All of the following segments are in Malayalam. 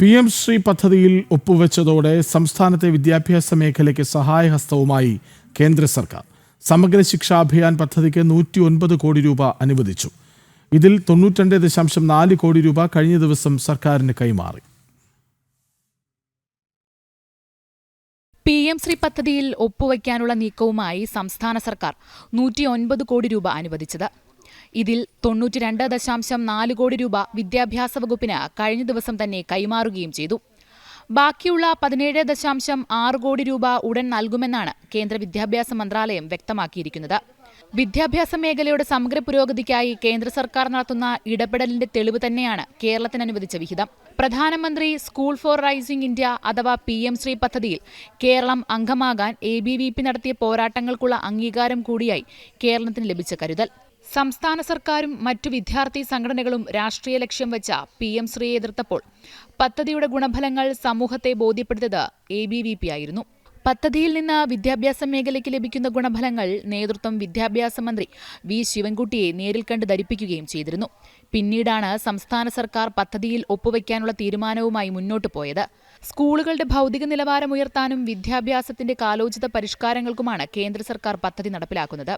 പി എം ശ്രീ പദ്ധതിയിൽ ഒപ്പുവെച്ചതോടെ സംസ്ഥാനത്തെ വിദ്യാഭ്യാസ മേഖലയ്ക്ക് സഹായഹസ്തവുമായി കേന്ദ്ര സർക്കാർ. സമഗ്ര ശിക്ഷാ അഭിയാൻ പദ്ധതിക്ക് നൂറ്റി ഒൻപത് കോടി രൂപ അനുവദിച്ചു. ഇതിൽ തൊണ്ണൂറ്റിരണ്ട് ദശാംശം നാല് കോടി രൂപ കഴിഞ്ഞ ദിവസം സർക്കാരിന് കൈമാറി. പി എം ശ്രീ പദ്ധതിയിൽ ഒപ്പുവയ്ക്കാനുള്ള നീക്കവുമായി സംസ്ഥാന സർക്കാർ നൂറ്റി കോടി രൂപ അനുവദിച്ചത്. ഇതിൽ തൊണ്ണൂറ്റി രണ്ട് ദശാംശം നാല് കോടി രൂപ വിദ്യാഭ്യാസ വകുപ്പിന് കഴിഞ്ഞ ദിവസം തന്നെ കൈമാറുകയും ചെയ്തു. ബാക്കിയുള്ള പതിനേഴ് ദശാംശം ആറ് കോടി രൂപ ഉടൻ നൽകുമെന്നാണ് കേന്ദ്ര വിദ്യാഭ്യാസ മന്ത്രാലയം വ്യക്തമാക്കിയിരിക്കുന്നത്. വിദ്യാഭ്യാസ മേഖലയുടെ സമഗ്ര പുരോഗതിക്കായി കേന്ദ്ര സർക്കാർ നടത്തുന്ന ഇടപെടലിന്റെ തെളിവ് തന്നെയാണ് കേരളത്തിന് അനുവദിച്ച വിഹിതം. പ്രധാനമന്ത്രി സ്കൂൾ ഫോർ റൈസിംഗ് ഇന്ത്യ അഥവാ പി എം ശ്രീ പദ്ധതിയിൽ കേരളം അംഗമാകാൻ എ ബി വി പി നടത്തിയ പോരാട്ടങ്ങൾക്കുള്ള അംഗീകാരം കൂടിയായി കേരളത്തിന് ലഭിച്ച കരുതൽ. സംസ്ഥാന സർക്കാരും മറ്റു വിദ്യാർത്ഥി സംഘടനകളും രാഷ്ട്രീയ ലക്ഷ്യം വെച്ച പി എം ശ്രീയെ എതിർത്തപ്പോൾ പദ്ധതിയുടെ ഗുണഫലങ്ങൾ സമൂഹത്തെ ബോധ്യപ്പെടുത്തിയത് എ ബി വി പി ആയിരുന്നു പദ്ധതിയിൽ നിന്ന് വിദ്യാഭ്യാസ മേഖലയ്ക്ക് ലഭിക്കുന്ന ഗുണഫലങ്ങൾ നേതൃത്വം വിദ്യാഭ്യാസ മന്ത്രി വി ശിവൻകുട്ടിയെ നേരിൽ കണ്ട് ധരിപ്പിക്കുകയും ചെയ്തിരുന്നു. പിന്നീടാണ് സംസ്ഥാന സർക്കാർ പദ്ധതിയിൽ ഒപ്പുവയ്ക്കാനുള്ള തീരുമാനവുമായി മുന്നോട്ടു പോയത്. സ്കൂളുകളുടെ ഭൗതിക നിലവാരം ഉയർത്താനും വിദ്യാഭ്യാസത്തിന്റെ കാലോചിത പരിഷ്കാരങ്ങൾക്കുമാണ് കേന്ദ്ര സർക്കാർ പദ്ധതി നടപ്പിലാക്കുന്നത്.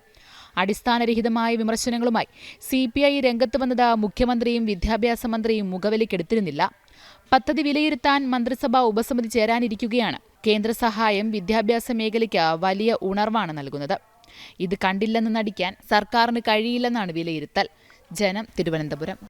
അടിസ്ഥാനരഹിതമായ വിമർശനങ്ങളുമായി സി പി ഐ രംഗത്ത് വന്നത് മുഖ്യമന്ത്രിയും വിദ്യാഭ്യാസ മന്ത്രിയും മുഖവിലക്കെടുത്തിരുന്നില്ല പദ്ധതി വിലയിരുത്താൻ മന്ത്രിസഭാ ഉപസമിതി ചേരാനിരിക്കുകയാണ്. കേന്ദ്ര സഹായം വിദ്യാഭ്യാസ മേഖലയ്ക്ക് വലിയ ഉണർവാണ് നൽകുന്നത്. ഇത് കണ്ടില്ലെന്ന് നടിക്കാൻ സർക്കാരിന് കഴിയില്ലെന്നാണ് വിലയിരുത്തൽ. ജനം തിരുവനന്തപുരം.